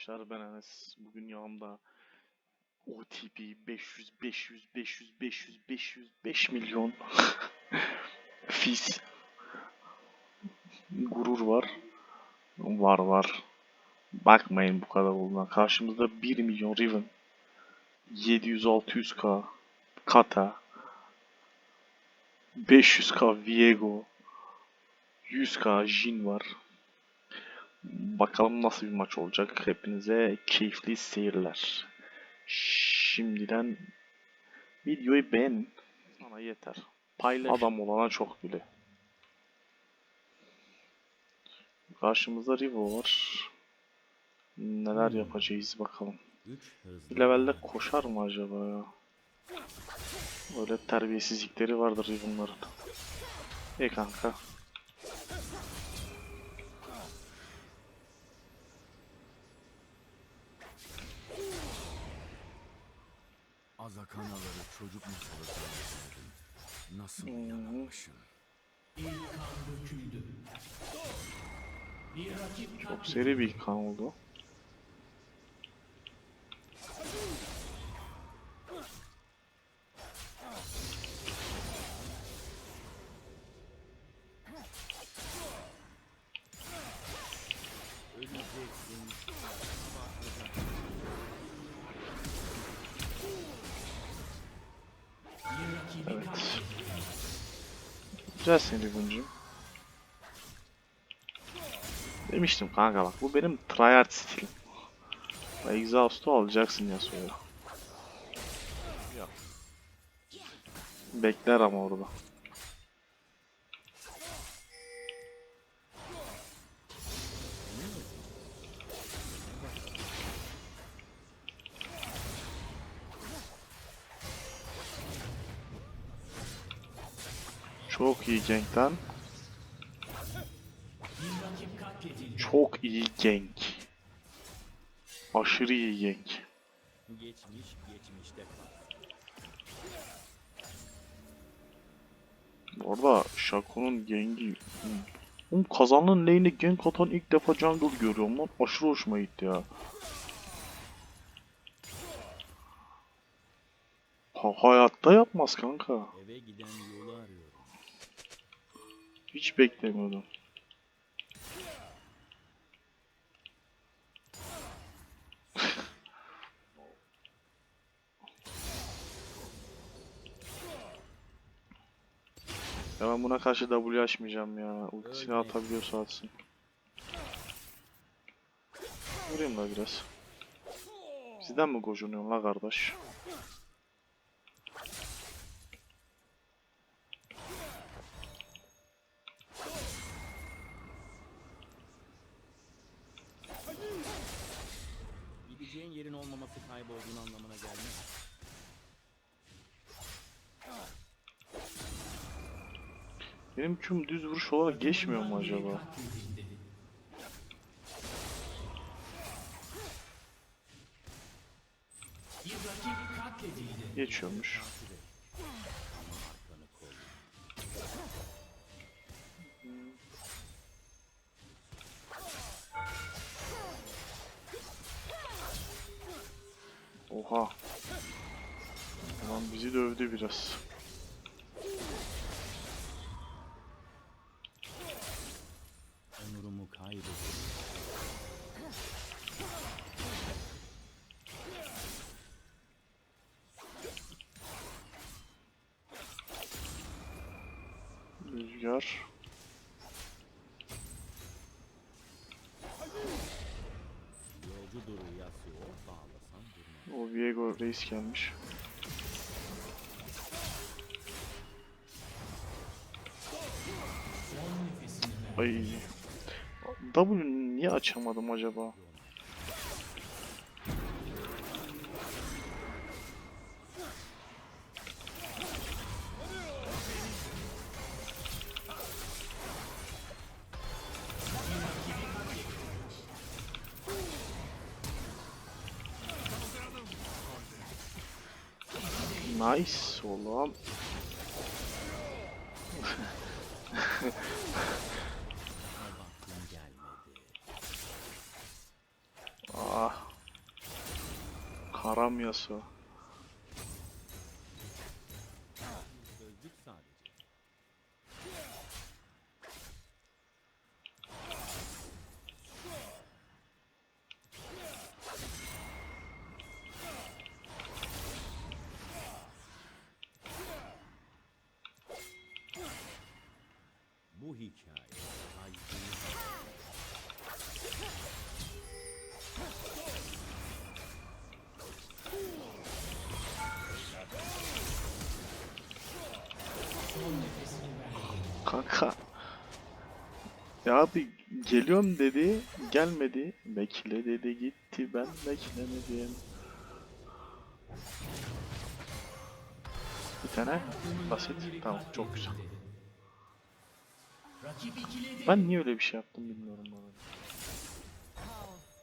arkadaşlar ben Enes. Bugün yanımda OTP 500 500 500 500 500 5 milyon Fis Gurur var. Var var. Bakmayın bu kadar olduğuna. Karşımızda 1 milyon Riven 700-600k Kata 500k Viego 100k Jin var. Bakalım nasıl bir maç olacak. Hepinize keyifli seyirler. Şimdiden videoyu beğenin. Sana yeter. Paylaş. Adam olana çok bile. Karşımızda Rivo var. Neler yapacağız bakalım. Bir levelde koşar mı acaba ya? Böyle terbiyesizlikleri vardır Riven'ların. E kanka. Azakanaları çocuk masalı zannederdim. Nasıl yanılmışım. Çok seri bir kan oldu. Güzel seni Riven'cim. Demiştim kanka bak bu benim tryhard stilim. Exhaust'u alacaksın Yasuo'ya. Bekler ama orada. İyi gankten. Çok iyi gank. Aşırı iyi gank. Geçmiş geçmişte arada Shaco'nun gangi... Oğlum kazanın lane'e gank atan ilk defa jungle görüyorum lan. Aşırı hoşuma gitti ya. Ha, hayatta yapmaz kanka. Eve giden yolu arıyorum. Hiç beklemiyordum. ya ben buna karşı W açmayacağım ya. Ultisini atabiliyorsa atsın. Vurayım da biraz. Sizden mi gocunuyorsun la kardeş? Tüm düz vuruş olarak geçmiyor mu acaba? Geçiyormuş. Oha. Lan bizi dövdü biraz. Durmaz. O Viego reis gelmiş. Ay. W niye açamadım acaba? Nice oğlum. Ah. Karam Kanka. Ya abi geliyorum dedi, gelmedi. Bekle dedi gitti, ben beklemedim. Bir tane basit. Tamam çok güzel. Ben niye öyle bir şey yaptım bilmiyorum bana. Kaos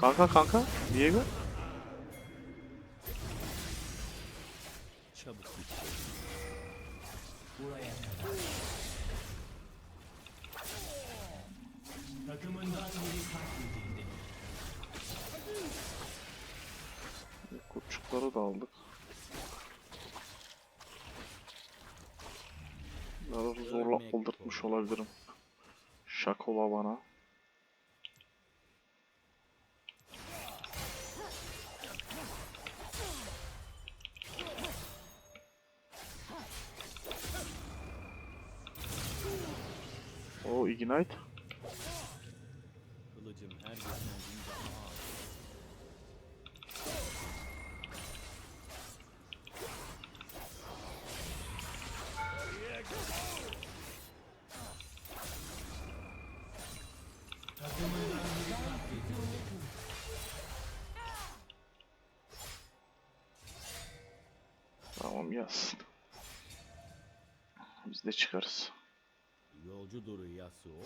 Kanka kanka, Diego. Çabuk git. Kurçukları da aldık. Bunları zorla aldırtmış olabilirim. Şakola bana. O Ignite. Tamam yaz. Biz de çıkarız. Yolcu duru Yasuo.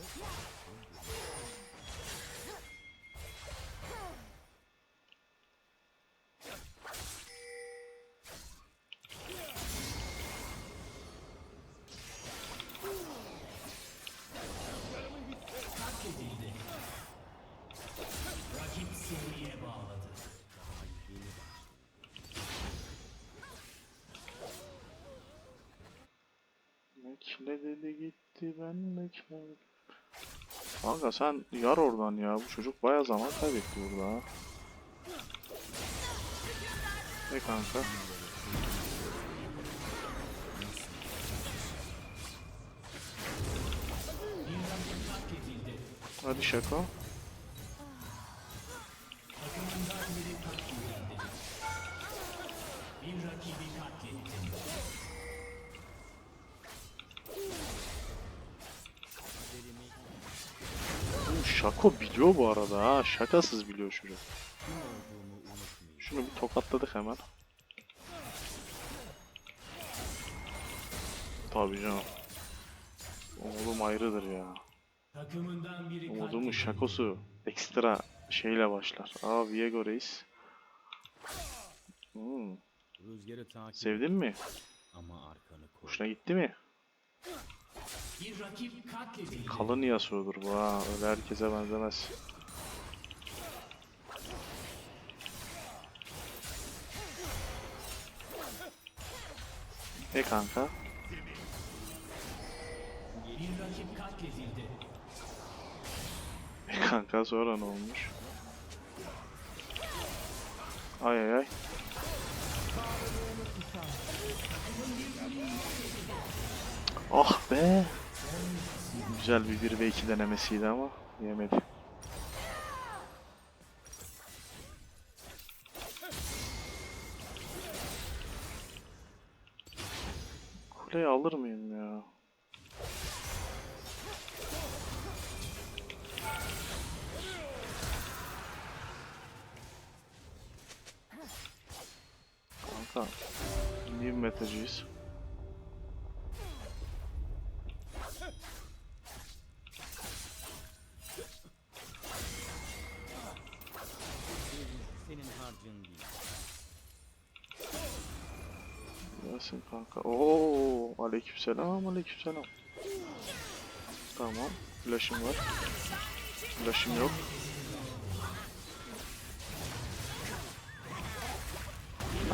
Dedi gitti ben beklemedim. Kanka sen yar oradan ya. Bu çocuk baya zaman kaybetti burada. Ne kanka? Hadi şaka. Şako biliyor bu arada ha. Şakasız biliyor çocuk. Şunu bir tokatladık hemen. Tabii canım. Umudum ayrıdır ya. Umudumun şakosu ekstra şeyle başlar. Aa Viego Reis. Hmm, sevdin mi? ama arkanı. Hoşuna gitti mi? Kalın Yasuo'dur bu ha. Öyle herkese benzemez. E kanka? E kanka sonra ne olmuş? Ay ay ay. Ah be. Güzel bir 1 ve 2 denemesiydi ama yemedi. Kuleyi alır mıyım ya? Kanka. New metacıyız. Aleykümselam, aleykümselam. Tamam. Flash'ım var. Flash'ım yok.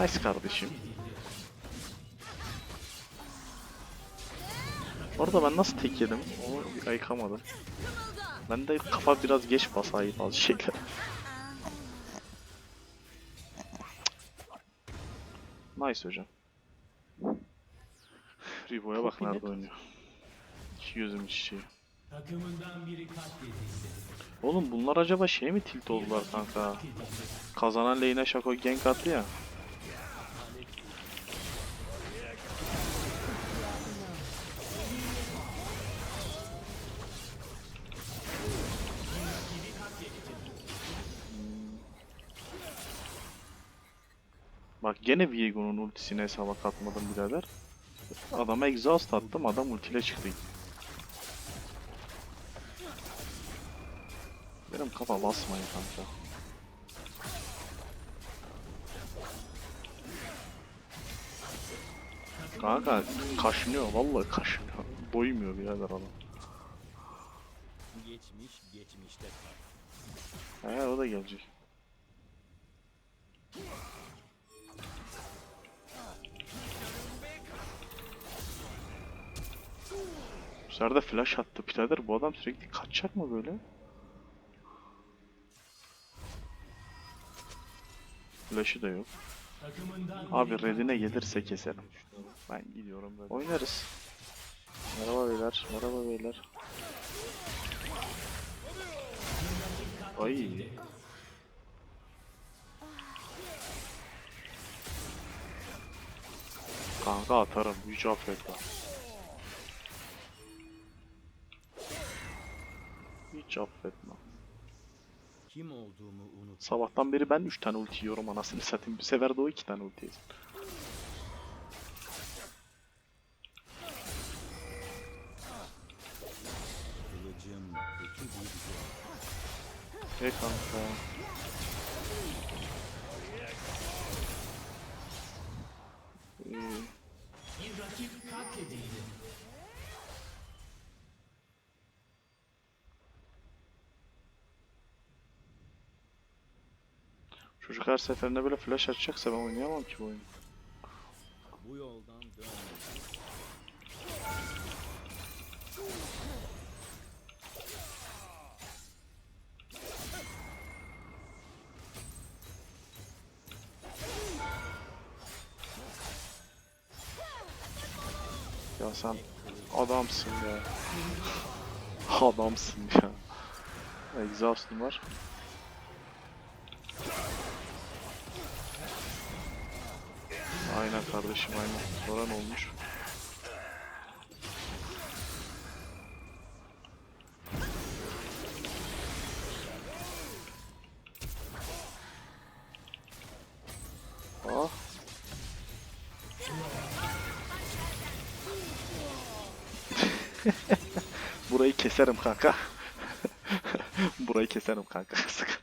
Nice kardeşim. Orada ben nasıl tek yedim? Onu ayıkamadım. Ben de kafa biraz geç basayım bazı şeyler. Nice hocam. Ribo'ya bak nerede oynuyor. İki gözüm çiçeği. Oğlum bunlar acaba şey mi tilt oldular kanka? Kazanan lane'e Şako gank attı ya. Bak gene Viego'nun ultisine hesaba katmadım birader. Adama exhaust attım adam ultiyle çıktı. Benim kafa basmayın kanka. Kanka kaşınıyor vallahi kaşınıyor. Doymuyor birader adam. Geçmiş geçmişte. He o da gelecek. De flash attı birader. Bu adam sürekli kaçacak mı böyle? Flash'ı da yok. Abi redine gelirse keserim. Ben gidiyorum böyle. Oynarız. Merhaba beyler. Merhaba beyler. Ay. Kanka atarım. Hiç affetmem. Hiç affetmem. Kim olduğumu unut. Sabahtan beri ben 3 tane ulti yiyorum anasını satayım. Bir sefer de o 2 tane ulti yesin. Kılıcım bir. E kanka. Çocuk her seferinde böyle flash açacaksa ben oynayamam ki bu oyunu. Bu yoldan. Ya sen adamsın ya. Adamsın ya. Exhaust'um var. Aynen kardeşim aynen. Soran olmuş. Ah. Burayı keserim kanka. Burayı keserim kanka.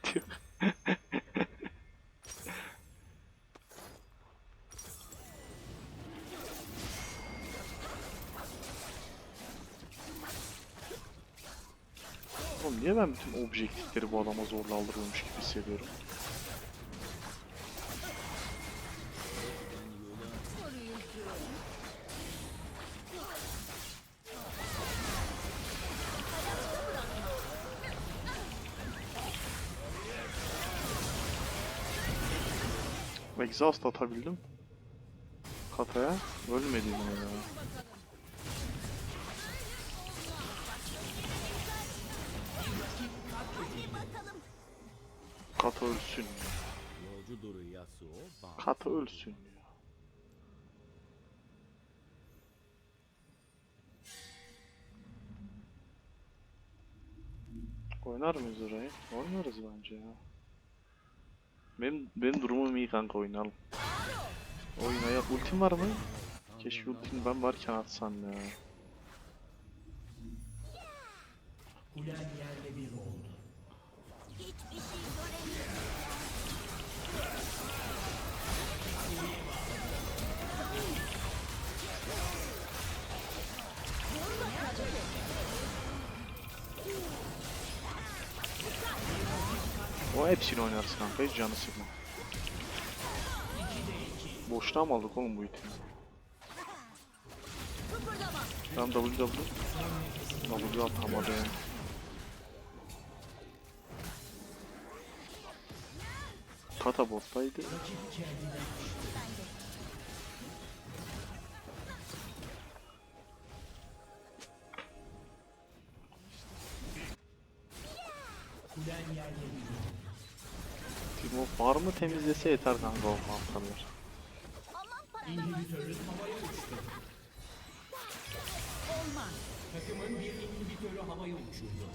Bütün objektifleri bu adama zorla aldırıyormuş gibi hissediyorum? Exhaust atabildim. Kataya. Ölmedim ya. Kata ölsün. Kata ölsün ya. Oynar mıyız orayı? Oynarız bence ya. Benim, benim durumum iyi kanka oynayalım. Oyuna ya ultim var mı? Keşke ultim ben varken atsan ya. Hiçbir şey O hepsini oynarsın kanka hiç canı sıkma. Boşuna mı aldık oğlum bu itemi? Tamam W W. W atamadı ya. Kata bottaydı. Timo farmı temizlese yeter kanka o mantarlar. Aman paradan Takımın bir inhibitörü havaya uçurdu.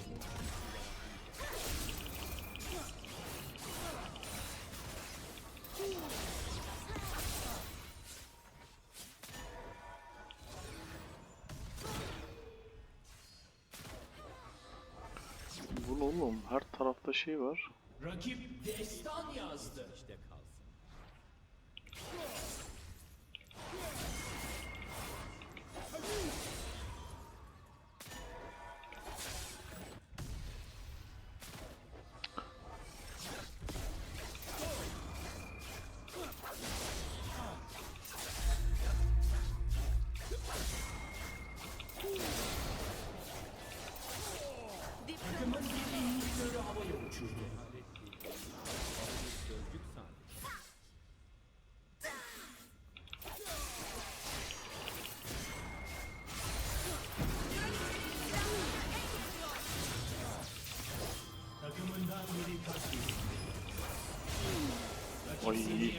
Bu oğlum? Her tarafta şey var. Rakip destan yazdı. İşte Ay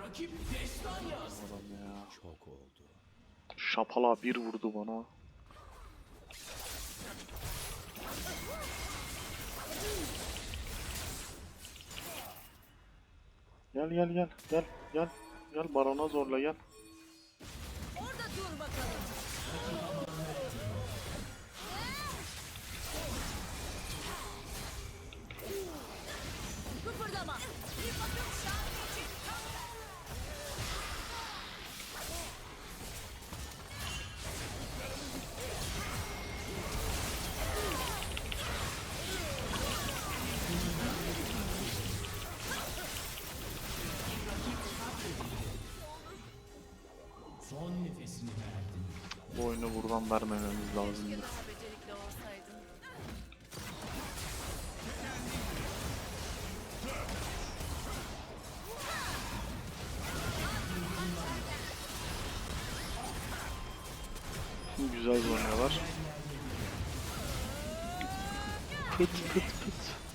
Rakip destan yazdı. adam ya. Çok oldu. Şapala bir vurdu bana. Gel gel gel gel gel gel barona zorla gel. Oyunu buradan vermememiz lazımdı. Güzel oynuyorlar. Pıt pıt pıt.